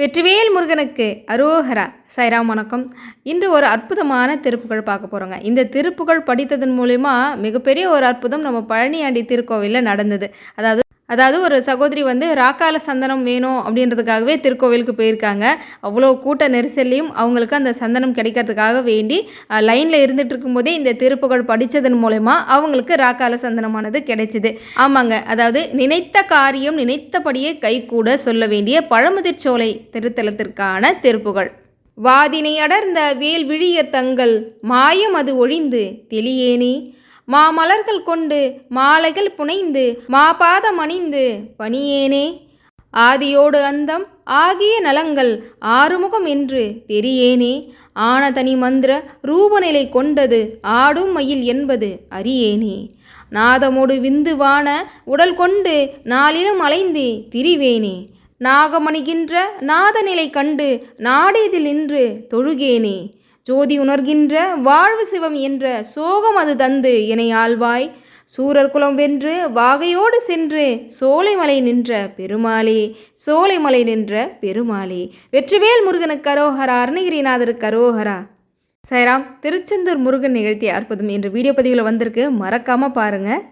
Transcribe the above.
வெற்றிவேல் முருகனுக்கு அரோஹரா சாய்ராம் வணக்கம். இன்று ஒரு அற்புதமான திருப்புகழ் பார்க்க போகிறோங்க இந்த திருப்புகழ் படித்ததன் மூலிமா மிகப்பெரிய ஒரு அற்புதம் நம்ம பழனியாண்டி திருக்கோவிலில் நடந்தது. அதாவது அதாவது ஒரு சகோதரி வந்து ராக்கால சந்தனம் வேணும் அப்படின்றதுக்காகவே திருக்கோவிலுக்கு போயிருக்காங்க. அவ்வளோ கூட்ட நெரிசல்லையும் அவங்களுக்கு அந்த சந்தனம் கிடைக்கிறதுக்காக வேண்டி லைனில் இருந்துட்டு இருக்கும்போதே இந்த திருப்புகழ் படித்ததன் மூலயமா அவங்களுக்கு ராக்கால சந்தனமானது கிடைச்சிது. ஆமாங்க. அதாவது நினைத்த காரியம் நினைத்தபடியே கைகூட சொல்ல வேண்டிய பழமுதிர்ச்சோலை திருத்தலத்திற்கான திருப்புகழ். வாதினை அடர்ந்த வேல் விழியர் தங்கள் மாயம் அது ஒழிந்து தெளியேனே? மாமலர்கள் கொண்டு மாலைகள் புனைந்து மாபாதம் அணிந்து பணியேனே. ஆதியோடு அந்தம் ஆகிய நலங்கள் ஆறுமுகம் என்று தெரியேனே. ஆனதனி மந்திர ரூபநிலை கொண்டது ஆடும் மயில் என்பது அறியேனே. நாதமோடு விந்துவான உடல் கொண்டு நாளிலும் அலைந்து திரிவேனே. நாகமணிகின்ற நாதநிலை கண்டு நாடேதில் நின்று தொழுகேனே. ஜோதி உணர்கின்ற வாழ்வு சிவம் என்ற சோகம் அது தந்து என்னை ஆழ்வாய் சூரர் குலம் வென்று வாகையோடு சென்று சோலைமலை நின்ற பெருமாளே சோலைமலை நின்ற பெருமாளே. வெற்றிவேல் முருகனுக்கு அரோஹரா அருணகிரிநாதருக்கு அரோஹரா சைராம் திருச்செந்தூர் முருகன் நிகழ்த்திய அற்புதம் என்ற வீடியோ பதிவில் வந்திருக்கு. மறக்காமல் பாருங்கள்